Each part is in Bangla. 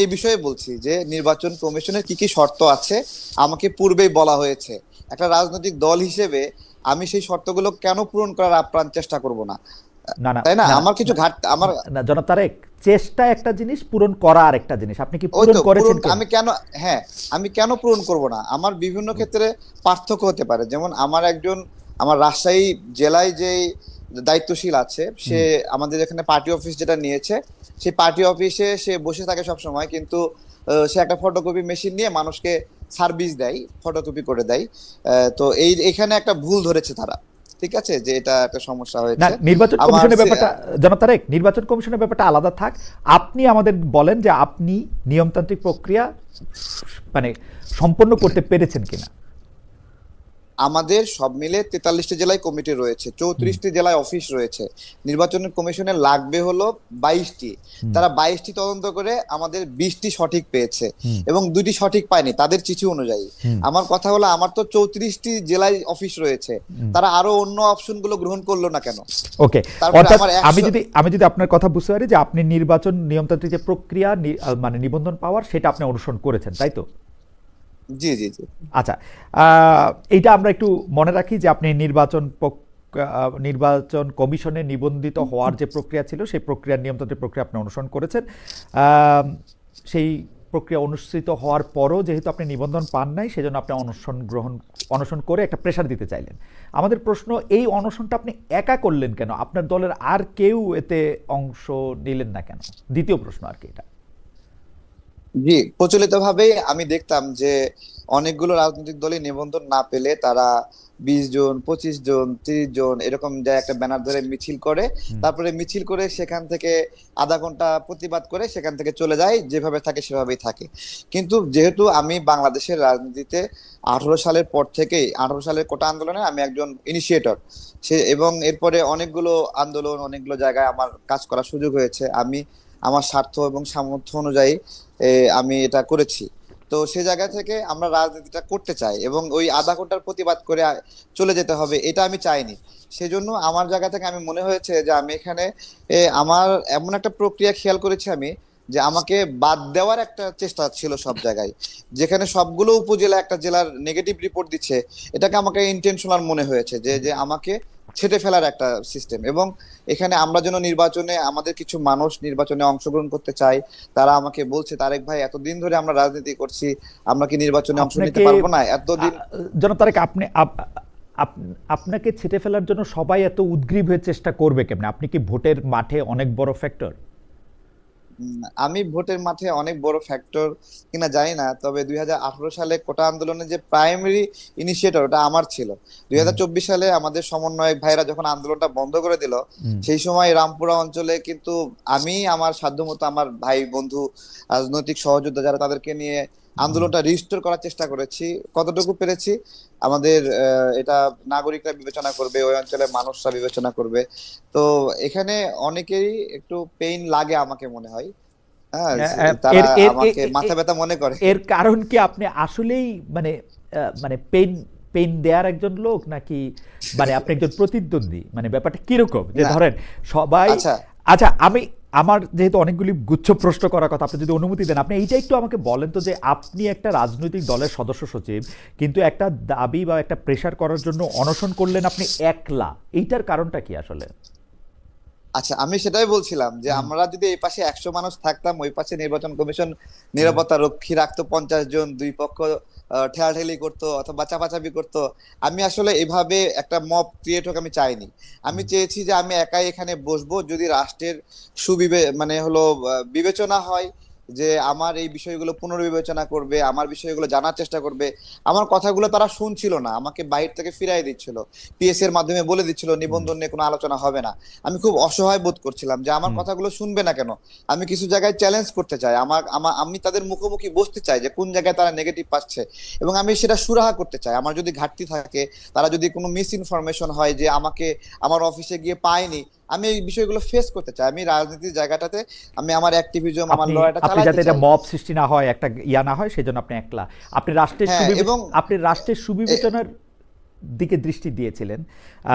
এই বিষয়ে বলছি যে নির্বাচন কমিশনের কি কি শর্ত আছে? আমাকে পূর্বেই বলা হয়েছে। একটা রাজনৈতিক দল হিসেবে আমি সেই শর্তগুলো কেন পূরণ করার আপ্রাণ চেষ্টা করব না? না না তাই না? আমার কিছু ঘাট আমার না জনাব তারেক চেষ্টা একটা জিনিস পূরণ করা আরেকটা জিনিস। আপনি কি পূরণ করেছেন আমি কেন হ্যাঁ আমি কেন পূরণ করব না? আমার বিভিন্ন ক্ষেত্রে পার্থক্য হতে পারে। যেমন আমার একজন আমার রাজশাহী জেলায় যে দায়িত্বশীল আছে। সে আমাদের এখানে পার্টি অফিস যেটা নিয়েছে সেই পার্টি অফিসে সে বসে থাকে সব সময় কিন্তু সে একটা ফটোকপি মেশিন নিয়ে মানুষকে সার্ভিস দেয় ফটোকপি করে দেয়। তো এই এখানে একটা ভুল ধরেছে তারা ঠিক আছে? যে এটা একটা সমস্যা না নির্বাচন কমিশনের ব্যাপারটা জনাব তারেক নির্বাচন কমিশনের ব্যাপারটা আলাদা থাক। আপনি আমাদের বলেন যে আপনি নিয়মতান্ত্রিক প্রক্রিয়া মানে সম্পন্ন করতে পেরেছেন কিনা। আমাদের সব মিলে তেতাল্লিশটি জেলায় কমিটি রয়েছে চৌত্রিশটি জেলায় অফিস রয়েছে। নির্বাচন কমিশনের লাগবে হলো বাইশটি। তারা বাইশটি তদন্ত করে আমাদের বিশটি সঠিক পেয়েছে এবং দুটি সঠিক পায়নি তাদের চিঠি অনুযায়ী। আমার কথা হলো আমার তো চৌত্রিশটি জেলায় অফিস রয়েছে। তারা আরও অন্য অপশনগুলো গ্রহণ করল না কেন? ওকে অর্থাৎ আমি যদি আমি যদি আপনার কথা বুঝতে পারি যে আপনি নির্বাচন নিয়মতান্ত্রিক যে প্রক্রিয়া মানে নিবন্ধন পাওয়ার সেটা আপনি অনুসরণ করেছেন তাই তো? জি জি জি। আচ্ছা এইটা আমরা একটু মনে রাখি যে আপনি নির্বাচন নির্বাচন কমিশনে নিবন্ধিত হওয়ার যে প্রক্রিয়া ছিল, সেই প্রক্রিয়ার নিয়মতান্ত্রিক প্রক্রিয়া আপনি অনুসরণ করেছেন। সেই প্রক্রিয়া অনুষ্ঠিত হওয়ার পরও যেহেতু আপনি নিবন্ধন পান নাই, সেজন্য আপনি অনশন গ্রহণ, অনশন করে একটা প্রেশার দিতে চাইলেন। আমাদের প্রশ্ন, এই অনশনটা আপনি একা করলেন কেন? আপনার দলের আর কেউ এতে অংশ নিলেন না কেন? দ্বিতীয় প্রশ্ন আর কি এটা। জি প্রচলিত ভাবেই আমি দেখতাম যে অনেকগুলো রাজনৈতিক দলই নিবন্ধন না পেলে তারা বিশ জন পঁচিশ জন তিরিশ জন এরকম যায় একটা ব্যানার ধরে মিছিল করে তারপরে মিছিল করে সেখান থেকে আধা ঘণ্টা প্রতিবাদ করে সেখান থেকে চলে যায় যেভাবে থাকে সেভাবেই থাকে। কিন্তু যেহেতু আমি বাংলাদেশের রাজনীতিতে আঠারো সালের পর থেকেই আঠারো সালের কোটা আন্দোলনে আমি একজন ইনিশিয়েটর সে এবং এরপরে অনেকগুলো আন্দোলন অনেকগুলো জায়গায় আমার কাজ করার সুযোগ হয়েছে। আমি আমার স্বার্থ এবং সামর্থ্য অনুযায়ী আমি এটা করেছি। তো সে জায়গা থেকে আমরা রাজনীতিটা করতে চাই এবং ওই আধা ঘণ্টার প্রতিবাদ করে চলে যেতে হবে, এটা আমি চাইনি। সেজন্য আমার জায়গা থেকে আমি মনে হয়েছে যে আমি এখানে আমার এমন একটা প্রক্রিয়া খেয়াল করেছি আমি যে আমাকে বাদ দেওয়ার একটা চেষ্টা ছিল সব জায়গায়। যেখানে সবগুলো উপজেলা একটা জেলার নেগেটিভ রিপোর্ট দিচ্ছে এটাকে আমাকে ইন্টেনশনাল মনে হয়েছে যে যে আমাকে ছেটে ফেলার একটা সিস্টেম এবং এখানে আমরা যেন নির্বাচনে আমাদের কিছু মানুষ নির্বাচনে অংশগ্রহণ করতে চাই তারা আমাকে বলছে তারেক ভাই এতদিন ধরে আমরা রাজনীতি করছি আমরা কি নির্বাচনে অংশ নিতে পারব না? এতদিন যেন তারেক আপনি আপ- আপ- আপনাকে ছেটে ফেলার জন্য সবাই এত উদ্গ্রীব হয়ে চেষ্টা করবে কেমনে? আপনি কি ভোটের মাঠে অনেক বড় ফ্যাক্টর আমি ভোটের মাঠে অনেক বড় ফ্যাক্টর কিনা জানি না তবে দুই সালে কোটা আন্দোলনের যে প্রাইমারি ইনিশিয়েটর ওটা আমার ছিল। দুই হাজার চব্বিশ সালে আমাদের সমন্বয়ক ভাইরা যখন আন্দোলনটা বন্ধ করে দিল সেই সময় রামপুরা অঞ্চলে কিন্তু আমি আমার সাধ্যমতো আমার ভাই বন্ধু রাজনৈতিক সহযোদ্ধা যারা তাদেরকে নিয়ে আন্দোলনটা রিস্টোর করার চেষ্টা করেছি। কতটুকু পেরেছি? আমাদের এটা নাগরিকরা বিবেচনা করবে ওই অঞ্চলের মানুষরা বিবেচনা করবে। তো এখানে অনেকেরই একটু পেইন লাগে আমাকে মনে হয়। হ্যাঁ এ- মাথা ব্যথা মনে করে। এর কারণ কি আপনি আসলেই মানে মানে পেন পেন দেয়ার একজন লোক নাকি মানে আপনি একজন প্রতিদ্বন্দ্বী? মানে ব্যাপারটা কীরকম? যে ধরেন সবাই আচ্ছা। আচ্ছা আমি আমার যেহেতু অনেকগুলি গুচ্ছ প্রশ্ন করার কথা, আপনি যদি অনুমতি দেন, আপনি এইটা একটু আমাকে বলেন তো যে আপনি একটা রাজনৈতিক দলের সদস্য সচিব, কিন্তু একটা দাবি বা একটা প্রেশার করার জন্য অনশন করলেন আপনি একলা, এইটার কারণটা কি আসলে? আচ্ছা আমি সেটাই বলছিলাম যে আমরা যদি এই পাশে একশো মানুষ থাকতাম ওই পাশে নির্বাচন কমিশন নিরাপত্তা রক্ষী রাখতো পঞ্চাশ জন দুই পক্ষ ঠেলাঠেলি করতো অথবা চাপাচাপি করতো। আমি আসলে এভাবে একটা মব ক্রিয়েট হোক আমি চাইনি। আমি চেয়েছি যে আমি একাই এখানে বসবো যদি রাষ্ট্রের সুবিবে মানে হলো বিবেচনা হয় যে আমার এই বিষয়গুলো পুনর্বিবেচনা করবে আমার বিষয়গুলো জানার চেষ্টা করবে আমার কথাগুলো তারা শুনছিল না আমাকে বাইরে থেকে ফিরাই দিচ্ছিল পিএস এর মাধ্যমে বলে দিচ্ছিল নিবন্ধন নিয়ে কোনো আলোচনা হবে না। আমি খুব অসহায় বোধ করছিলাম যে আমার কথাগুলো শুনবে না কেন? আমি কিছু জায়গায় চ্যালেঞ্জ করতে চাই আমার আমা- আমি তাদের মুখোমুখি বসতে চাই যে কোন জায়গায় তারা নেগেটিভ পাচ্ছে এবং আমি সেটা সুরাহা করতে চাই। আমার যদি ঘাটতি থাকে তারা যদি কোনো মিস ইনফরমেশন হয় যে আমাকে আমার অফিসে গিয়ে পায়নি আমি এই বিষয়গুলো ফেস করতে চাই। আমি রাজনীতির জায়গাটাতে আমি আমার অ্যাক্টিভিজম আমার লড়াইটা আপনি চাই যাতে এটা মব সৃষ্টি না হয় একটা ইয়া না হয় সেজন্য আপনি একলা। আপনি রাষ্ট্রের হ্যাঁ, এবং- আপনি রাষ্ট্রের সুবিবেচনার দিকে দৃষ্টি দিয়েছিলেন।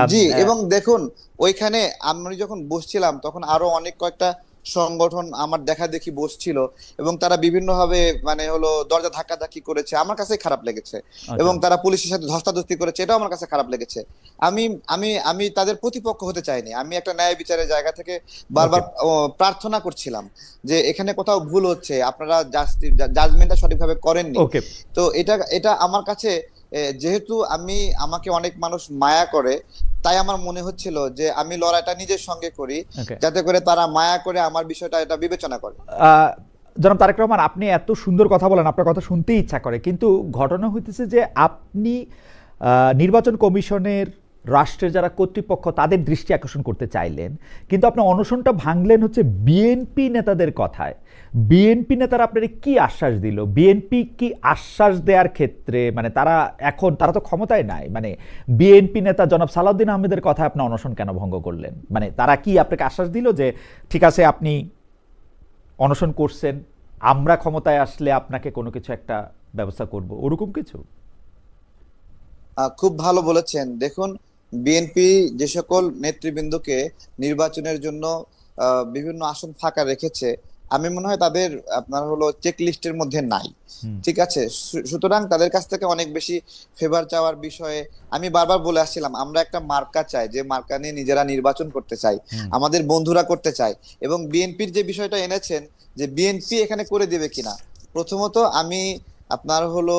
জি এবং দেখুন ওইখানে আমি যখন বসছিলাম তখন আরও অনেক কয়েকটা সংগঠন আমার দেখা দেখি বসছিল এবং তারা বিভিন্নভাবে মানে হলো দরজা ধাক্কাধাক্কি করেছে আমার কাছে খারাপ লেগেছে। আচ্ছা। এবং তারা পুলিশের সাথে ধস্তাধস্তি করেছে এটাও আমার কাছে খারাপ লেগেছে। আমি আমি আমি তাদের প্রতিপক্ষ হতে চাইনি। আমি একটা ন্যায় বিচারের জায়গা থেকে বারবার প্রার্থনা করছিলাম যে এখানে কোথাও ভুল হচ্ছে আপনারা জাজমেন্টটা সঠিকভাবে করেননি। তো এটা এটা আমার কাছে যেহেতু আমি আমাকে অনেক মানুষ মায়া করে তাই আমার মনে হচ্ছিল যে আমি লড়াইটা নিজের সঙ্গে করি যাতে করে তারা মায়া করে আমার বিষয়টা এটা বিবেচনা করে। জনাব তারেক রহমান আপনি এত সুন্দর কথা বলেন আপনার কথা শুনতেই ইচ্ছা করে কিন্তু ঘটনা হইতেছে যে আপনি নির্বাচন কমিশনের রাষ্ট্রের যারা কর্তৃপক্ষ, তাদের দৃষ্টি আকর্ষণ করতে চাইলেন। কিন্তু আপনি অনশনটা ভাঙলেন হচ্ছে বিএনপি নেতাদের কথায়। বিএনপি নেতারা আপনার কি আশ্বাস দিল? বিএনপি কি আশ্বাস দেওয়ার ক্ষেত্রে মানে তারা এখন, তারা তো ক্ষমতায় নাই মানে বিএনপি নেতা জনাব সালাউদ্দিন আহমেদের কথায় আপনি অনশন কেন ভঙ্গ করলেন? মানে তারা কি আপনাকে আশ্বাস দিল যে, ঠিক আছে, আপনি অনশন করছেন, আমরা ক্ষমতায় আসলে আপনাকে কোনো কিছু একটা ব্যবস্থা করব ওরকম কিছু? খুব ভালো বলেছেন। দেখুন বিএনপি যে সকল নেতৃবৃন্দকে নির্বাচনের জন্য বিভিন্ন আসন ফাঁকা রেখেছে আমি মনে হয় তাদের আপনার হলো চেক লিস্টের মধ্যে নাই। ঠিক আছে? সুতরাং তাদের কাছ থেকে অনেক বেশি ফেভার চাওয়ার বিষয়ে আমি বারবার বলে আসছিলাম আমরা একটা মার্কা চাই যে মার্কা নিয়ে নিজেরা নির্বাচন করতে চাই আমাদের বন্ধুরা করতে চাই এবং বিএনপির যে বিষয়টা এনেছেন যে বিএনপি এখানে করে দেবে কিনা প্রথমত আমি আপনার হলো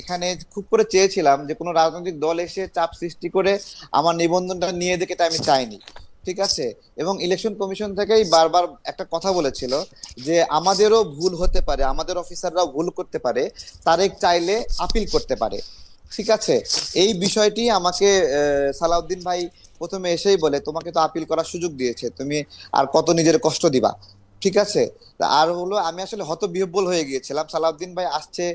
এখানে খুব করে চেয়েছিলাম যে কোনো রাজনৈতিক দল এসে চাপ সৃষ্টি করে আমার নিবন্ধনটা নিয়ে দেখে আমি চাইনি, ঠিক আছে? এবং ইলেকশন কমিশন থেকেই বারবার একটা কথা বলেছিল যে আমাদেরও ভুল হতে পারে, আমাদের অফিসাররাও ভুল করতে পারে, তারেক চাইলে আপিল করতে পারে, ঠিক আছে? এই বিষয়টি আমাকে সালাউদ্দিন ভাই প্রথমে এসেই বলে, তোমাকে তো আপিল করার সুযোগ দিয়েছে, তুমি আর কত নিজের কষ্ট দিবা? ঠিক আছে? আর হলো আমি আসলে হতবিহ্বল হয়ে গিয়েছিলাম। সালাউদ্দিন ভাই আসছে,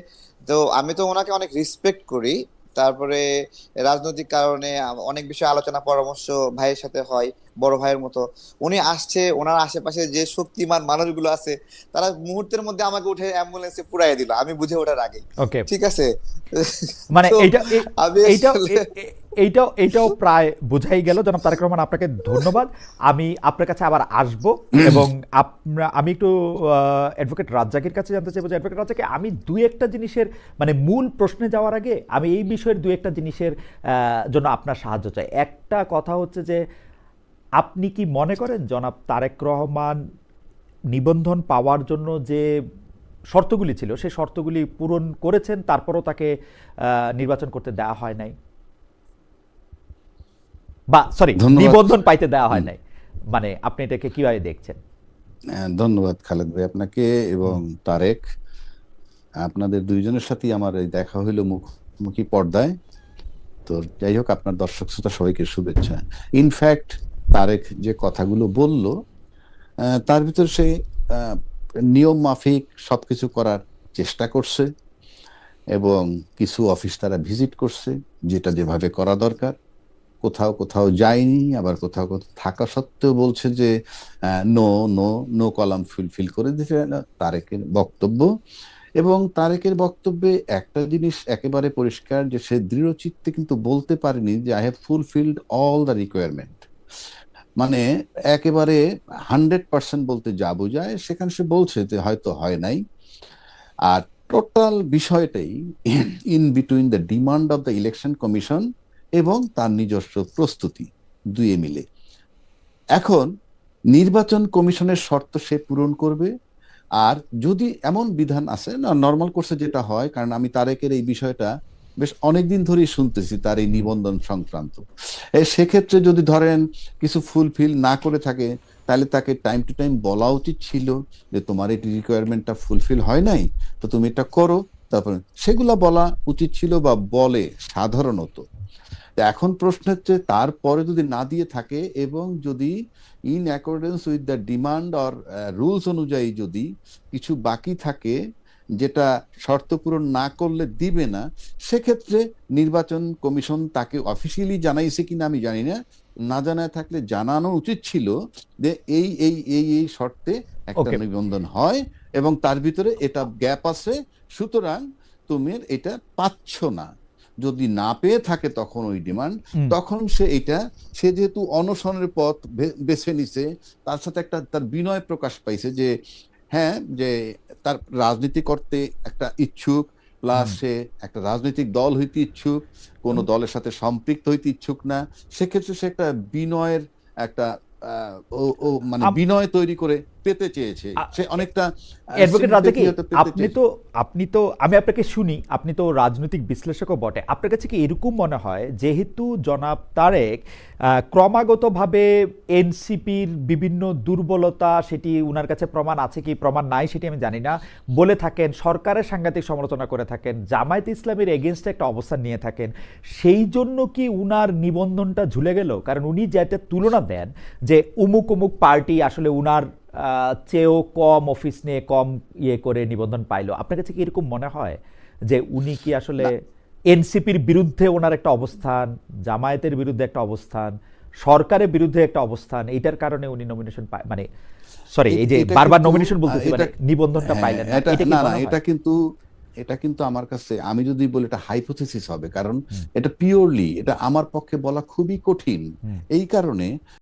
তো আমি তো ওনাকে অনেক রেসপেক্ট করি। তারপরে রাজনৈতিক কারণে অনেক বিষয়ে আলোচনা, পরামর্শ ভাইয়ের সাথে হয়। বড় ভাইয়ের মতো। উনি আসছে ওনার আশেপাশে যে শক্তিমান মানুষগুলো আছে তারা মুহূর্তের মধ্যে আমাকে উঠে অ্যাম্বুলেন্সে পুরাই দিল আমি বুঝে ওঠার আগে ওকে ঠিক আছে? মানে তো এইটা এইটাও এইটাও প্রায় বোঝাই গেল। জনাব তারেক রহমান আপনাকে ধন্যবাদ। আমি আপনার কাছে আবার আসব এবং আমি একটু অ্যাডভোকেট রাজ্জাকের কাছে জানতে চাইব যে অ্যাডভোকেট রাজ্জাকে আমি দুই একটা জিনিসের মানে মূল প্রশ্নে যাওয়ার আগে আমি এই বিষয়ের দুই একটা জিনিসের আহ, জন্য আপনার সাহায্য চাই। একটা কথা হচ্ছে যে আপনি কি মনে করেন জনাব তারেক রহমান নিবন্ধন পাওয়ার জন্য যে শর্তগুলি ছিল সেই শর্তগুলি পূরণ করেছেন তারপরও তাকে নির্বাচন করতে দেওয়া হয় নাই? বা সরি নিবন্ধন পাইতে দেওয়া হয় নাই? মানে আপনি এটাকে কীভাবে দেখছেন? আহ, ধন্যবাদ খালেদ ভাই আপনাকে এবং তারেক। আপনাদের দুইজনের সাথেই আমার এই দেখা হইল মুখোমুখি পর্দায়। তো যাই হোক আপনার দর্শক শ্রোতা সবাইকে শুভেচ্ছা। ইনফ্যাক্ট তারেক যে কথাগুলো বলল তার ভিতর সে নিয়ম মাফিক সবকিছু করার চেষ্টা করছে এবং কিছু অফিস তারা ভিজিট করছে, যেটা যেভাবে করা দরকার। কোথাও কোথাও যায়নি, আবার কোথাও কোথাও থাকা সত্ত্বেও বলছে যে no no no column fulfil করে দিতে তারেকের বক্তব্য। এবং তারেকের বক্তব্যে একটা জিনিস একেবারে পরিষ্কার যে সে দৃঢ় চিত্তে কিন্তু বলতে পারেনি যে I have fulfilled all the requirement মানে একেবারে হান্ড্রেড পার্সেন্ট বলতে যা বোঝায়, সেখানে সে বলছে যে হয়তো হয় নাই। আর টোটাল বিষয়টাই in between the demand of the election commission এবং তার নিজস্ব প্রস্তুতি, দুয়ে মিলে। এখন নির্বাচন কমিশনের শর্ত সে পূরণ করবে। আর যদি এমন বিধান আছে না নর্মাল কোর্সে যেটা হয়, কারণ আমি তারেকের এই বিষয়টা বেশ অনেকদিন ধরেই শুনতেছি তার এই নিবন্ধন সংক্রান্ত। সেক্ষেত্রে যদি ধরেন কিছু ফুলফিল না করে থাকে, তাহলে তাকে টাইম টু টাইম বলা উচিত ছিল যে তোমার এই রিকোয়ারমেন্টটা ফুলফিল হয় নাই, তো তুমি এটা করো। তারপরে সেগুলা বলা উচিত ছিল বা বলে সাধারণত। এখন প্রশ্ন হচ্ছে, তারপরে যদি না দিয়ে থাকে এবং যদি in accordance with the demand or rules অনুযায়ী যদি কিছু বাকি থাকে যেটা শর্ত পূরণ না করলে দিবে না সেক্ষেত্রে নির্বাচন কমিশন তাকে অফিসিয়ালি জানাইছে কিনা আমি জানি না। না জানায় থাকলে জানানো উচিত ছিল যে এই এই এই এই শর্তে একটা নিবন্ধন হয় এবং তার ভিতরে এটা গ্যাপ আছে সুতরাং তুমি এটা পাচ্ছ না। যদি না পেয়ে থাকে তখন ওই ডিমান্ড তখন সে এটা সে যেহেতু অনশনের পথ বেছে নিছে তার সাথে একটা তার বিনয় প্রকাশ পাইছে যে হ্যাঁ যে তার রাজনীতি করতে একটা ইচ্ছুক প্লাস সে একটা রাজনৈতিক দল হইতে ইচ্ছুক কোনো দলের সাথে সম্পৃক্ত হইতে ইচ্ছুক না। সেক্ষেত্রে সে একটা বিনয়ের একটা মানে বিনয় তৈরি করে পেতে চেয়েছে। সে অনেকটা অ্যাডভোকেট রাজা কি? আপনি। তো আপনি তো আমি আপনাকে শুনি আপনি তো রাজনৈতিক বিশ্লেষকও বটে। আপনার কাছে কি এরকম মনে হয় যেহেতু জনাব তারেক ক্রমাগতভাবে এনসিপির বিভিন্ন দুর্বলতা সেটি উনার কাছে প্রমাণ আছে কি প্রমাণ নাই সেটি আমি জানি না বলে থাকেন সরকারের সাংঘাতিক সমালোচনা করে থাকেন জামায়াত ইসলামের এগেনস্টে একটা অবস্থান নিয়ে থাকেন সেই জন্য কি উনার নিবন্ধনটা ঝুলে গেল? কারণ উনি যেটা তুলনা দেন যে উমুক উমুক পার্টি আসলে উনার চেয়েও কম অফিস নিয়ে কম ইয়ে করে নিবন্ধন পাইলো। আপনার কাছে কি এরকম মনে হয় যে উনি কি আসলে এনসিপির বিরুদ্ধে ওনার একটা অবস্থান জামায়াতের বিরুদ্ধে একটা অবস্থান সরকারের বিরুদ্ধে একটা অবস্থান এইটার কারণে উনি নমিনেশন পায় মানে সরি এই যে বারবার নমিনেশন বলতেছি মানে নিবন্ধনটা হ্যাঁ, পাইলেন না না? এটা কিন্তু এটা কিন্তু আমার কাছে আমি যদি বলি এটা হাইপোথেসিস হবে কারণ এটা পিওরলি এটা আমার পক্ষে বলা খুবই কঠিন। এই কারণে